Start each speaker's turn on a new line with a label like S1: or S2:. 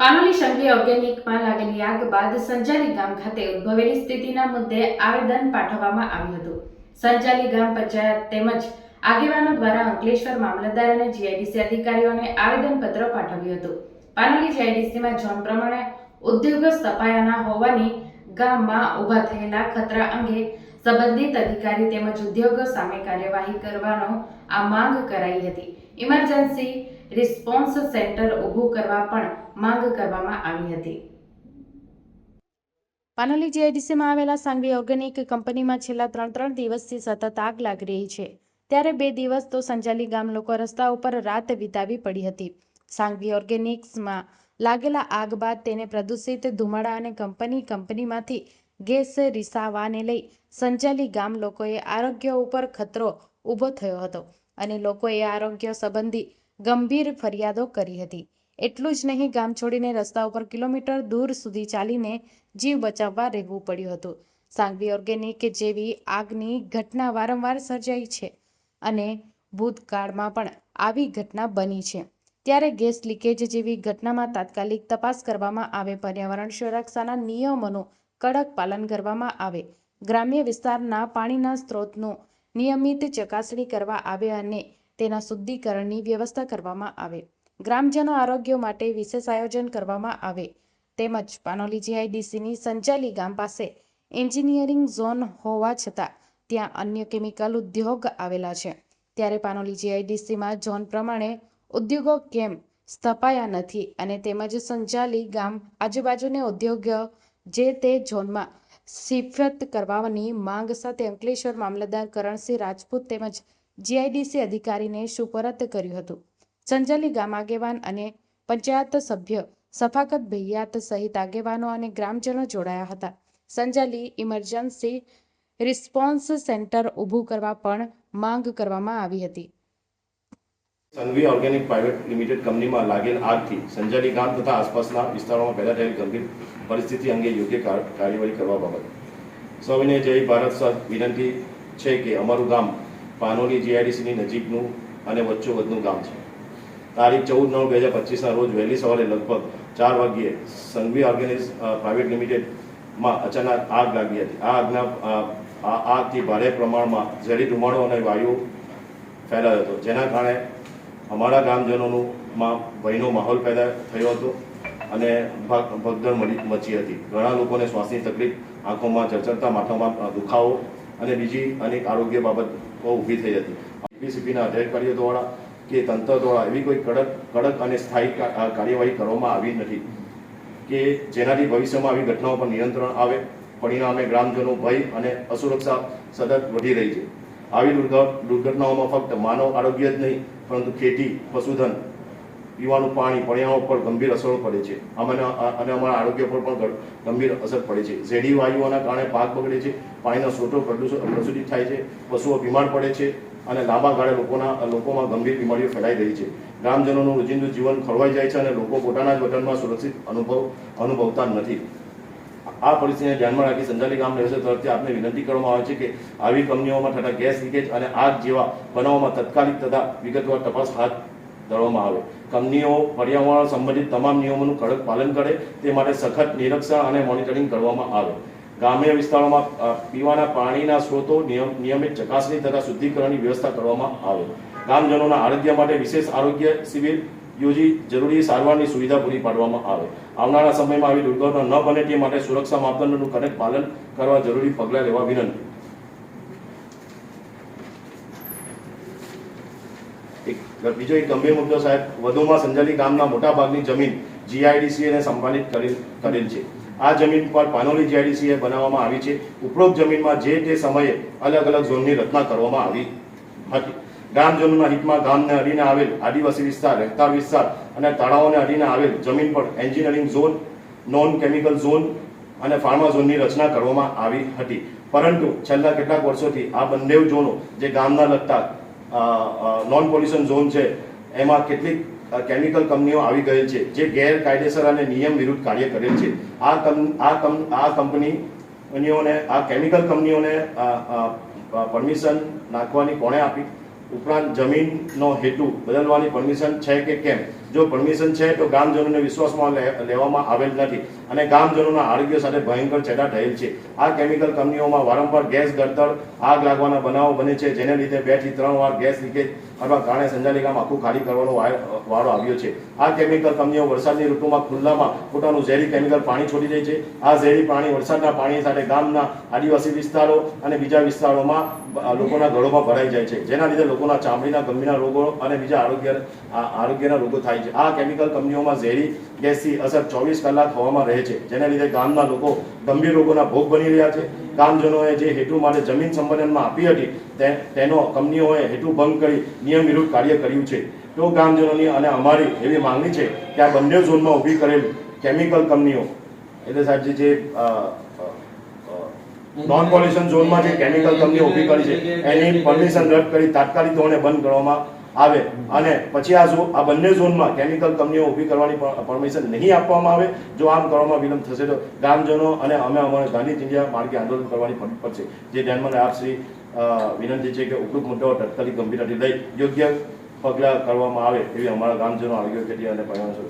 S1: પાનોલી શંકરી ઓર્ગેનિકમાં લાગેલી આગ બાદ સંજાલી ગામ ખાતે ઉદ્ભવેલી સ્થિતિના મુદ્દે આવેદન પાઠવવામાં આવ્યું હતું. સંજાલી ગામ પંચાયત તેમજ આગેવાનો દ્વારા અંકલેશ્વર મામલતદાર અને જીઆઈડીસી અધિકારીઓને આવેદનપત્ર પાઠવ્યું હતું. પાનોલી જીઆઈડીસીમાં ઝોન પ્રમાણે ઉદ્યોગો સ્થપાયાના હોવાની ગામમાં ઊભા થયેલા ખતરા અંગે સંબંધિત અધિકારી તેમજ ઉદ્યોગો સામે કાર્યવાહી કરવાનો આ માંગ કરાઈ હતી. ઇમરજન્સી રિસ્પોન્સ સેન્ટર ઊભું કરવા પણ માંગ કરવામાં આવી હતી. પાનોલી જીઆઈડીસીમાં આવેલા સાંગવી ઓર્ગેનિક કંપનીમાં છેલ્લા ત્રણ ત્રણ દિવસથી સતત આગ લાગી રહી છે. ત્યારે બે દિવસ તો સંજાલી ગામ લોકો રસ્તા ઉપર રાત વિતાવી પડી હતી. સાંગવી ઓર્ગેનિક્સમાં લાગેલા આગ બાદ તેને પ્રદૂષિત ધુમાડા અને કંપની કંપનીમાંથી ગેસ રિસાવાને લઈ સંજાલી ગામ લોકોએ આરોગ્ય ઉપર ખતરો ઊભો થયો હતો અને લોકોએ આરોગ્ય સંબંધી ગંભીર ફરિયાદો કરી હતી. એટલું જ નહીં, ગામ છોડીને રસ્તા ઉપર કિલોમીટર દૂર સુધી ચાલીને જીવ બચાવવા રહેવું પડ્યું હતું. સાંગવી ઓર્ગેનિક જેવી આગની ઘટના વારંવાર સર્જાઈ છે અને ભૂતકાળમાં પણ આવી ઘટના બની છે. ત્યારે ગેસ લીકેજ જેવી ઘટનામાં તાત્કાલિક તપાસ કરવામાં આવે, પર્યાવરણ સુરક્ષાના નિયમોનું કડક પાલન કરવામાં આવે, ગ્રામ્ય વિસ્તારના પાણીના સ્ત્રોતનું નિયમિત ચકાસણી કરવા આવે અને તેના શુદ્ધિકરણની વ્યવસ્થા કરવામાં આવે. ગ્રામજનો આરોગ્ય માટે વિશેષ આયોજન કરવામાં આવે. તેમજ પાનોલી જીઆઈડીસીની સંચાલી ગામ પાસે એન્જિનિયરિંગ ઝોન હોવા છતાં ત્યાં અન્ય કેમિકલ ઉદ્યોગ આવેલા છે. ત્યારે પાનોલી જીઆઈડીસીમાં ઝોન પ્રમાણે ઉદ્યોગો કેમ સ્થપાયા નથી અને તેમજ સંચાલી ગામ આજુબાજુને ઉદ્યોગ જે તે ઝોનમાં શિફ્ટ કરવાની માંગ સાથે અંકલેશ્વર મામલતદાર કરણસિંહ રાજપૂત તેમજ જીઆઈડીસી અધિકારીને સુપરત કર્યું હતું. સંજાલી ગામ અને પંચાયત સભ્ય સફાકત ભૈયાત સહિત આગેવાનો અને ગ્રામજનો જોડાયા હતા. સંજાલી ઇમરજન્સી રિસ્પોન્સ સેન્ટર ઊભું કરવા પણ માંગ કરવામાં આવી હતી.
S2: સંઘવી ઓર્ગેનિક પ્રાઇવેટ લિમિટેડ કંપનીમાં લાગેલ આગથી સંજાલી ગામ તથા આસપાસના વિસ્તારોમાં પેદા થયેલ ગંભીર પરિસ્થિતિ અંગે યોગ્ય કાર્યવાહી કરવા બાબત. સૌને જય ભારત વિનંતી છે કે અમારું ગામ પાનોલી જીઆઈડીસીની નજીકનું અને વચ્ચોવચ્ચનું ગામ છે. તારીખ ચૌદ નવ બે હજાર પચીસના રોજ વહેલી સવારે લગભગ ચાર વાગ્યે સંઘવી ઓર્ગેનાઇઝ પ્રાઇવેટ લિમિટેડમાં અચાનક આગ લાગી હતી. આ આગના આગથી ભારે પ્રમાણમાં ઝેરી ધુમાડો અને વાયુ ફેલાયો હતો. જેના કારણે અમારા ગામજનોનું માં ભયનો માહોલ પેદા થયો હતો અને ભાગ- ભગદડ મચી હતી. ઘણા લોકોને શ્વાસની તકલીફ આંખોમાં ચરચરતા માથામાં દુખાવો અને બીજી અનેક આરોગ્ય બાબતો ઊભી થઈ હતી. પીસીપીના અધિકારીઓ દ્વારા કે તંત્ર દ્વારા એવી કોઈ કડક કડક અને સ્થાયી કાર્યવાહી કરવામાં આવી નથી કે જેનાથી ભવિષ્યમાં આવી ઘટનાઓ પર નિયંત્રણ આવે, પરિણામે ગ્રામજનો ભય અને અસુરક્ષા સતત વધી રહી છે. આવી દુર્ઘ- દુર્ઘટનાઓમાં ફક્ત માનવ આરોગ્ય જ નહીં, પરંતુ ખેતી, પશુધન પીવાનું પાણી પર્યાવરણ ઉપર ગંભીર અસરો પડે છે. અને અમારા આરોગ્ય પર પણ ગંભીર અસર પડે છે. ઝેરી વાયુઓના કારણે પાક બગડે છે, પાણીનો સોટો પ્રદૂષ- પ્રદૂષિત થાય છે, પશુઓ બીમાર પડે છે અને લાંબા ગાળે લોકોના લોકોમાં ગંભીર બીમારીઓ ફેલાઈ રહી છે. ગ્રામજનોનું રોજિંદુ જીવન ખોરવાઈ જાય છે અને લોકો પોતાના જ વતનમાં સુરક્ષિત અનુભવ અનુભવતા નથી. આ પરિસ્થિતિને ધ્યાનમાં રાખી સંજાલી ગામ રહેશે તરફથી આપને વિનંતી કરવામાં આવે છે કે આવી કંપનીઓમાં થતા ગેસ લીકેજ અને આગ જેવા બનાવોમાં તત્કાલિક તથા વિગતવાર તપાસ હાથ ધરવામાં આવે. કંપનીઓ, પર્યાવરણ સંબંધિત તમામ નિયમોનું કડક પાલન કરે, તે માટે સખત નિરીક્ષણ અને મોનિટરિંગ કરવામાં આવે. ગ્રામ્ય વિસ્તારોમાં પીવાના પાણીના સ્ત્રોતો નિયમ- નિયમિત ચકાસણી તથા શુદ્ધિકરણની વ્યવસ્થા કરવામાં આવે. ગામજનોના આરોગ્ય માટે વિશેષ આરોગ્ય શિબિર યોજી જરૂરી સારવારની સુવિધા પૂરી પાડવામાં આવે. આવનારા સમયમાં આવી દુર્ઘટના ન બને તે માટે સુરક્ષા માપદંડોનું કડક પાલન કરવા જરૂરી પગલાં લેવા વિનંતી એક બીજો એક ગંભીર મુદ્દો સાહેબ, વધુમાં સંજાલી ગામના મોટા ભાગની જમીન જીઆઈડીસી ને સંપાદિત કરેલ કરેલ છે. આ જમીન પર પાનોલી જીઆઈડીસી બનાવવામાં આવી છે. ઉપરોક્ત જમીનમાં જે તે સમયે અલગ અલગ ઝોનની રચના કરવામાં આવી હતી. ગ્રામજનોના હિતમાં ગામને અડીને આવેલ આદિવાસી વિસ્તાર, રહેતા વિસ્તાર અને તળાવોને અડીને આવેલ જમીન પર engineering zone, non chemical zone અને ફાર્મા ઝોનની રચના કરવામાં આવી હતી. પરંતુ છેલ્લા કેટલાક વર્ષોથી આ બંને ઝોનો જે ગામના લગતા નોન પોલ્યુશન ઝોન છે, એમાં કેટલીક કેમિકલ કંપનીઓ આવી ગયેલ છે, જે ગેરકાયદેસર અને નિયમ વિરુદ્ધ કાર્ય કરેલ છે. આ આ કંપનીઓને, આ કેમિકલ કંપનીઓને પરમિશન નાખવાની કોણે આપી? ઉપરાંત જમીનનો હેતુ બદલવાની પરમિશન છે કે કેમ? જો પરમિશન છે તો ગામજનોને વિશ્વાસમાં લેવામાં આવેલ નથી. અને ગામજનોના આરોગ્ય સાથે ભયંકર છેડા થયેલ છે. આ કેમિકલ કંપનીઓમાં વારંવાર ગેસ ગળતર આગ લાગવાના બનાવો બને છે, જેને લીધે બેથી ત્રણ વાર ગેસ લીકેજ અથવા કારણે સંજાલિકામાં આખું ખાલી કરવાનો વારો આવ્યો છે. આ કેમિકલ કંપનીઓ વરસાદની ઋતુમાં ખુલ્લામાં પોતાનું ઝેરી કેમિકલ પાણી છોડી દે છે. આ ઝેરી પાણી વરસાદના પાણી સાથે ગામના આદિવાસી વિસ્તારો અને બીજા વિસ્તારોમાં લોકોના ઘરોમાં ભરાઈ જાય છે. જેના લીધે લોકોના ચામડીના ગંભીરના રોગો અને બીજા આરોગ્ય આરોગ્યના રોગો થાય છે. આ કેમિકલ કંપનીઓમાં ઝેરી ગેસની અસર ચોવીસ કલાક હવામાં રહે છે. જેના લીધે ગામના લોકો ગંભીર રોગોના ભોગ બની રહ્યા છે. ગામજનોએ જે હેતુ માટે જમીન સંપાદનમાં આપી હતી તેનો કંપનીઓએ હેતુ ભંગ કરી નિયમ વિરુદ્ધ કાર્ય કર્યું છે. તો ગામજનોની અને અમારી એવી માંગણી છે કે આ બંને ઝોનમાં ઊભી કરેલી કેમિકલ કંપનીઓ, એટલે સાહેબજી જે નોન પોલ્યુશન ઝોનમાં જે કેમિકલ કંપનીઓ ઊભી કરી છે, એની પરમિશન રદ કરી તાત્કાલિક ધોરણે બંધ કરવામાં આવે. અને પછી આ ઝો- આ બંને ઝોનમાં કેમિકલ કંપનીઓ ઊભી કરવાની પરમિશન નહીં આપવામાં આવે. જો આમ કરવામાં વિલંબ થશે તો ગામજનો અને અમે અમારે ગાંધી ચિંધ્યા માર્ગે આંદોલન કરવાની પડશે. જે ધ્યાનમાં આપ શ્રી વિનંતી છે કે ઉપરોક્ત મુદ્દાઓ તાત્કાલિક ગંભીરતાથી લઈ યોગ્ય પગલાં કરવામાં આવે એવી અમારા ગામજનો આરોગ્ય અને સુરક્ષા